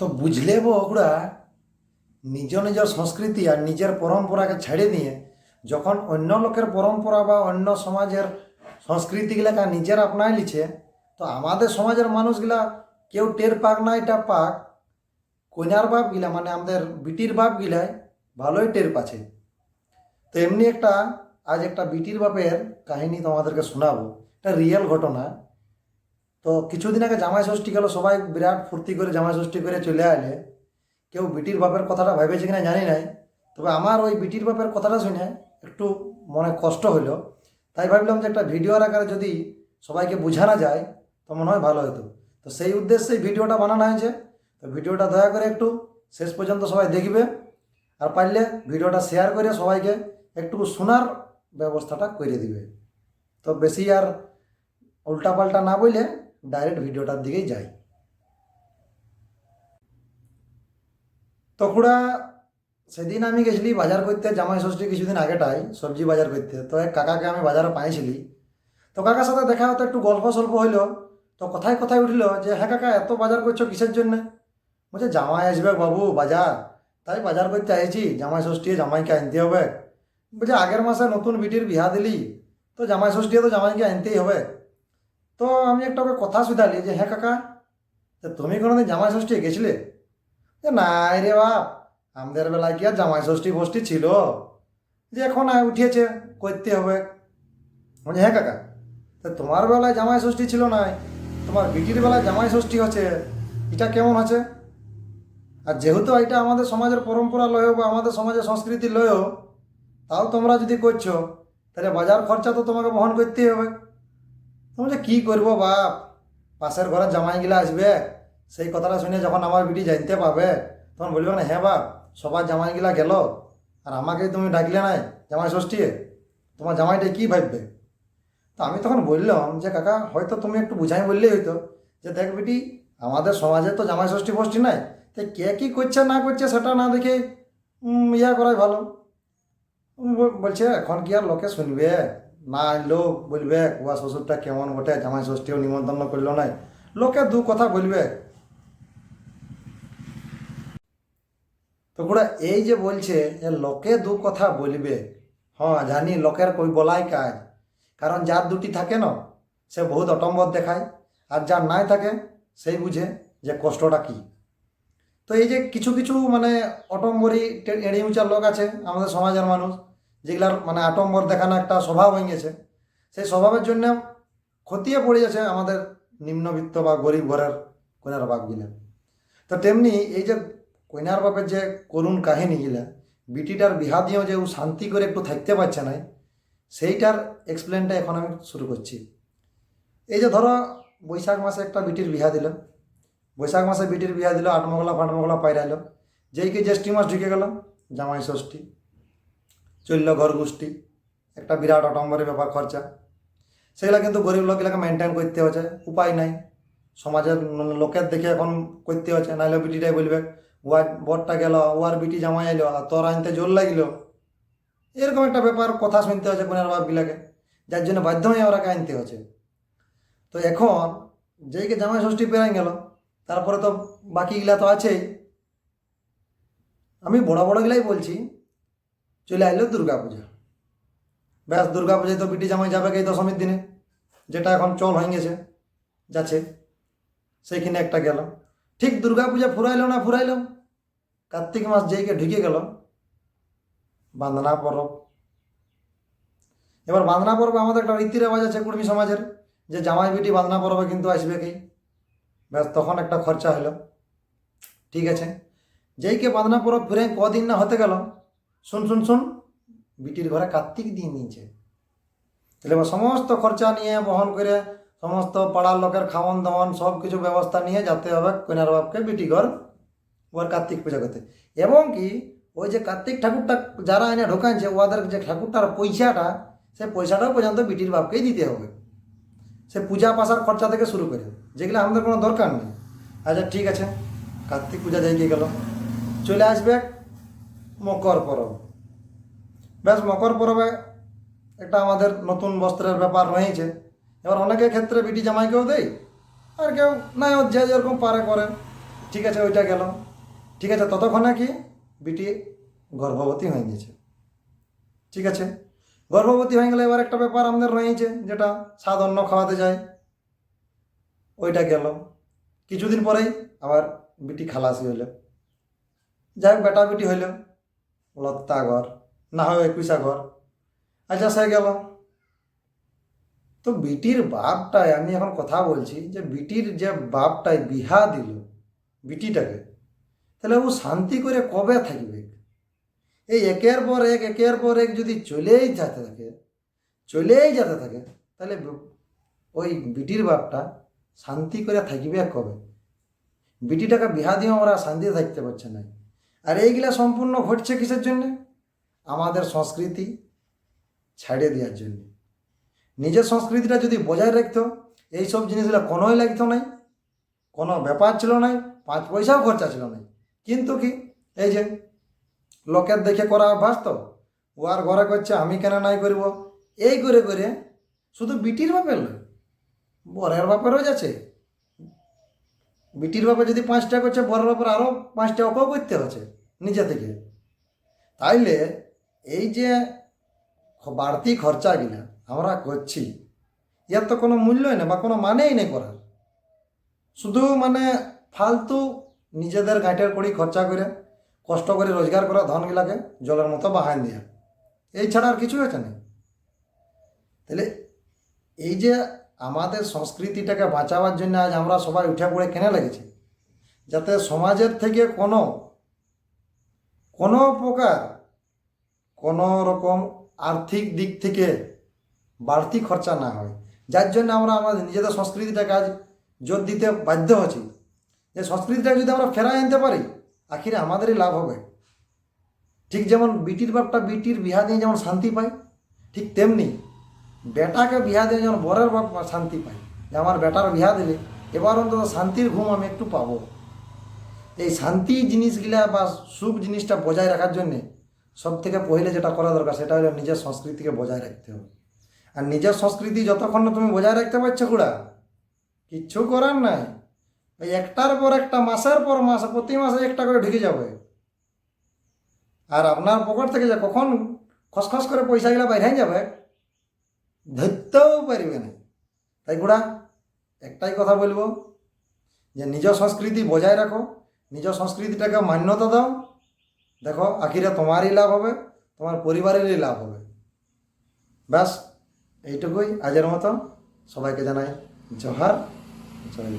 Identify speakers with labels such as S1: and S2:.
S1: তো বুঝলে ওগুলা নিজ নিজের সংস্কৃতি আর নিজের পরম্পরাকে ছেড়ে দিয়ে যখন অন্য লোকের পরম্পরা বা অন্য সমাজের সংস্কৃতিগুলাকে নিজের আপনায় লিছে, তো আমাদের সমাজের মানুষগুলা কেউ টের পাক না, এটা পাক। কন্যার বাপ গিলা মানে আমাদের বিটির বাপ গিলায় ভালোই টের পাচ্ছে। তো এমনি একটা, আজ একটা বিটির বাপের কাহিনী তোমাদেরকে শোনাবো। এটা রিয়েল ঘটনা। তো কিছুদিন আগে জামাই ষষ্ঠী গেল, সবাই বিরাট ফুর্তি করে জামাই ষষ্ঠী করে চলে আলে কেউ বিটির বাপের কথাটা ভেবেছে কিনা জানি নাই, তবে আমার ওই বিটির বাপের কথাটা শুনে একটু মনে কষ্ট হলো তাই ভাবলাম যে একটা ভিডিওর আকারে যদি সবাইকে বোঝানো যায়, তো মনে হয় ভালো হতো তো সেই উদ্দেশ্যে ভিডিওটা বানানো হয়েছে। তো ভিডিওটা দয়া করে একটু শেষ পর্যন্ত সবাই দেখবে। আর পারলে ভিডিওটা শেয়ার করে সবাইকে একটু শোনার ব্যবস্থাটা করে দিবে। তো বেশি আর উল্টাপাল্টা না বললে ডাইরেক্ট ভিডিওটার দিকেই যাই। তখুড়া সেদিন আমি গেছিলি বাজার করতে, জামাই ষষ্ঠী কিছুদিন আগেটাই, সবজি বাজার করতে। তো এক কাকাকে আমি বাজারে পাইছিলি। তো কাকার সাথে দেখা হতো, একটু গল্প সল্প হইল। তো কথায় কথায় উঠল যে হ্যাঁ কাকা, এত বাজার করছ কিসের জন্য? বলছে, জামাই আসবে বাবু, বাজার। তাই বাজার করতে আইছি, জামাই ষষ্ঠী জামাইকে আনতে হবে। বলছে, আগের মাসে নতুন বিটির বিহা দিলি, তো জামাই ষষ্ঠী তো জামাইকে আনতেই হবে। তো আমি একটা ওকে কথা শুধালি যে হ্যাঁ কাকা, তা তুমি কোনোদিন জামাই ষষ্ঠী গেছিলে? যে নাই রে বাপ, আমাদের বেলায় কি আর জামাই ষষ্ঠী ফষ্ঠী ছিল? যে, এখন উঠিয়েছে, করতে হবে। বলছে হ্যাঁ কাকা, তা তোমার বেলায় জামাই ষষ্ঠী ছিল নাই তোমার বিটির বেলায় জামাই ষষ্ঠী হচ্ছে, এটা কেমন আছে আর যেহেতু এটা আমাদের সমাজের পরম্পরা লয় বা আমাদের সমাজের সংস্কৃতি লয় তাও তোমরা যদি করছ, তাহলে বাজার খরচা তো তোমাকে বহন করতেই হবে। যে কী করব বাপ? পাশের ঘরে জামাইগুলা আসবে। সেই কথাটা শুনে যখন আমার বিটি জানতে পাবে তখন বলবে না হ্যাঁ বাপ, সবার জামাইগুলা গেল। আর আমাকেই তুমি ডাকলে নাই, জামাই ষষ্ঠী? তোমার জামাইটা কী ভাববে? তো আমি তখন বললাম যে, কাকা, হয়তো তুমি একটু বুঝাই বললেই হয়তো যে দেখ বিটি, আমাদের সমাজে তো জামাই ষষ্ঠী ফষ্ঠী নাই। তাই কে কী করছে, না করছে সেটা না দেখে ইয়া করাই ভালো। বলছে, এখন কি আর লোকে শুনবে? না আনলেও বলবে কুয়া শ্বশুরটা কেমন বটে? জামাই ষষ্ঠীও নিমন্ত্রণ করল নাই। লোকে দু কথা বলবে। তো গোড়া এই যে বলছে যে লোকে দু কথা বলবে হ্যাঁ জানি লোকের কই বলাই কাজ। কারণ যার দুটি থাকে না, সে বহুত অটম্বর দেখায়, আর যার নাই থাকে, সেই বুঝে যে কষ্টটা কি। তো এই যে কিছু কিছু মানে অটম্বরী এড়িয়ে এড়ি উঁচার লোক আছে, আমাদের সমাজের মানুষ। যেগুলার মানে আটম্বর দেখানো একটা স্বভাব হয়ে গেছে, সেই স্বভাবের জন্য খতিয়ে পড়ে যাচ্ছে আমাদের নিম্নবিত্ত বা গরিব ঘরের কন্যার বাপগুলা। তো তেমনি এই যে কন্যার বাপের যে করুণ কাহিনীগুলা বিটিটার বিহা দিয়েও যে ও শান্তি করে একটু থাকতে পারছে না সেইটার এক্সপ্লেনটা এখন আমি শুরু করছি। এই যে ধরো বৈশাখ মাসে একটা বিটির বিহা দিল, বৈশাখ মাসে বিটির বিহা দিল আটমগলা ফাটমগলা পাইরাইল, যেই কি জ্যেষ্ঠী মাস ঢুকে গেল, জামাই ষষ্ঠী। চলল ঘর গোষ্ঠী, একটা বিরাট অটম্বরের ব্যাপার খরচা। সেগুলা কিন্তু গরিব লোকগুলাকে মেনটেন করতে হচ্ছে, উপায় নাই। সমাজের লোকের দেখে এখন করতে হচ্ছে নাহলে বিটিটাই বলবে ওয়ার বরটা গেল, ওয়ার বিটি জামাই এলো, আর তোর আনতে জোর লাগিল। এরকম একটা ব্যাপার কথা শুনতে হচ্ছে কোনের বাপগুলাকে যার জন্য বাধ্য হয়ে ওরাকে আনতে হচ্ছে। তো এখন যেইকে জামাই ষষ্ঠী পেরাই গেল, তারপরে তো বাকিগুলা তো আছেই। আমি বড় বড়গুলাই বলছি চলে আসলো দুর্গা পূজা ব্যাস দুর্গা পূজায় তো বিটি জামাই যাবে এই দশমীর দিনে, যেটা এখন চল হয়ে গেছে, যাচ্ছে। সেইখানে একটা গেল। ঠিক দুর্গা পূজা ফুরাইলো না ফুরাইলো, কার্তিক মাস যেইকে ঢুকে গেল, বান্দনা পরব। এবার বান্দনা পরব আমাদের একটা রীতি রেওয়াজ আছে কুর্মী সমাজের, যে জামাই বিটি বান্দনা পরবে কিন্তু আসবে কি ব্যাস, তখন একটা খরচা হলো। ঠিক আছে, যেইকে বান্দনা পরব ফিরে কদিন না হতে গেল শুন শুন শুন। বিটির ঘরে কার্তিক দিয়ে নিয়েছে। তাহলে সমস্ত খরচা নিয়ে, বহন করে, সমস্ত পাড়ার লোকের খাওয়ান দাওয়ান সব কিছু ব্যবস্থা নিয়ে যেতে হবে কন্যার বাপকে বিটি ঘর ওর কার্তিক পূজা করতে। এবং কি, ওই যে কার্তিক ঠাকুরটা যারা এনে ঢোকাইছে ওদের যে ঠাকুরটার পয়সাটা, সে পয়সাটাও পর্যন্ত বিটির বাপকেই দিতে হবে। সে পূজা পাশার খরচা থেকে শুরু করে। যেগুলো আমাদের কোনো দরকার নেই। আচ্ছা ঠিক আছে। কার্তিক পূজা যাই গেল। চলে আসবে মকর পরব। ব্যাস, মকর পরবে একটা আমাদের নতুন বস্ত্রের ব্যাপার রয়েছে। এবার অনেকের ক্ষেত্রে বিটি জামাইকেও দেয় আর কেউ ও যে যেরকম পারে করে। ঠিক আছে, ওইটা গেল। ঠিক আছে, ততক্ষণে কি বিটি গর্ভবতী হয়ে গেছে। ঠিক আছে, গর্ভবতী হয়ে গেলে এবার একটা ব্যাপার আমাদের রয়েছে, যেটা স্বাদ অন্ন খাওয়াতে যায়। ওইটা গেল। কিছুদিন পরেই আবার বিটি খালাসি হইল যাই হোক, বেটা বিটি হইল লত্তা ঘর, না হয় একুশা ঘর। আচ্ছা সে গেল। তো বিটির বাপটাই, আমি এখন কথা বলছি যে বিটির যে বাপটাই বিহা দিল বিটিটাকে, তাহলে ও শান্তি করে কবে থাকবে? এই একের পর এক, একের পর এক যদি চলেই যেতে থাকে, চলেই যেতে থাকে, তাহলে ওই বিটির বাপটা শান্তি করে থাকবে কবে? বিটিটাকে বিহা দিয়ে আমরা শান্তিতে থাকতে পারছে না। আর এইগুলা সম্পূর্ণ ঘটছে কিসের জন্য? আমাদের সংস্কৃতি ছাড়িয়ে দেওয়ার জন্য। নিজের সংস্কৃতিটা যদি বজায় রাখতো, এইসব জিনিসগুলো কোনোই লাগতো নাই, কোনো ব্যাপার ছিল নাই, পাঁচ পয়সাও খরচা ছিল নাই। কিন্তু কি, এই যে লোকের দেখে করা অভ্যাস তো, ও আর ঘরে করছে, আমি কেন নাই করব? এই করে করে শুধু বিটির বাপের নয় বরের বাপেরও যাচ্ছে। বিটির বাপে যদি পাঁচটা করছে, বরের বাপের আরও পাঁচটা, ওকেও করতে হচ্ছে। নিজে থেকে। তাইলে এই যে বাড়তি খরচাগুলা আমরা করছি। ইয়ার তো কোনো মূল্যই না বা কোনো মানেই নেই করার। শুধু মানে ফালতু নিজেদের গাঁটের কড়ি খরচা করে, কষ্ট করে রোজগার করা ধনগুলাকে জলের মতো বাহান দেওয়া এই ছাড়া আর কিছু হয়েছে না। তাহলে এই যে আমাদের সংস্কৃতিটাকে বাঁচাবার জন্য আজ আমরা সবাই উঠে পড়ে কেনে লেগেছি, যাতে সমাজের থেকে কোনো কোনো প্রকার কোনো রকম আর্থিক দিক থেকে বাড়তি খরচা না হয়। যার জন্য আমরা আমাদের নিজেদের সংস্কৃতিটাকে আজ জোর দিতে বাধ্য হচ্ছি। যে সংস্কৃতিটাকে যদি আমরা ফেরাই আনতে পারি, আখিরে আমাদেরই লাভ হবে। ঠিক যেমন বিটির বাপটা বিটির বিহা দিয়ে যেমন শান্তি পায়, ঠিক তেমনি বেটাকে বিহা দিয়ে যেমন বরের বাপ শান্তি পায়, যে আমার বেটার বিহা দিলে এবার অন্তত শান্তির ঘুম আমি একটু পাবো। এই শান্তি জিনিসগুলা বা সুখ জিনিসটা বজায় রাখার জন্যে সব থেকে পहिले যেটা করা দরকার সেটা হলো নিজের সংস্কৃতিকে বজায় রাখতে হবে। আর নিজের সংস্কৃতি যতক্ষণ না তুমি বজায় রাখতে পারছ কুড়া কিচ্ছু করার নাই। ওই একটার পর একটা, মাসের পর মাস, প্রতি মাসে একটা করে ঢুকে যাবে। আর আপনার পকেট থেকে যে কখন খসখস করে পয়সাগুলো বাইরে যাবে, ধরতেও পারবে না। তাই গুড়া একটাই কথা বলব, যে নিজ সংস্কৃতি বজায় রাখো। নিজ সংস্কৃতিটাকে মান্যতা দাও। দেখো, আখিরে তোমারই লাভ হবে, তোমার পরিবারেরই লাভ হবে। ব্যাস, এইটুকুই আজের মতো। সবাইকে জানাই জহার। জয়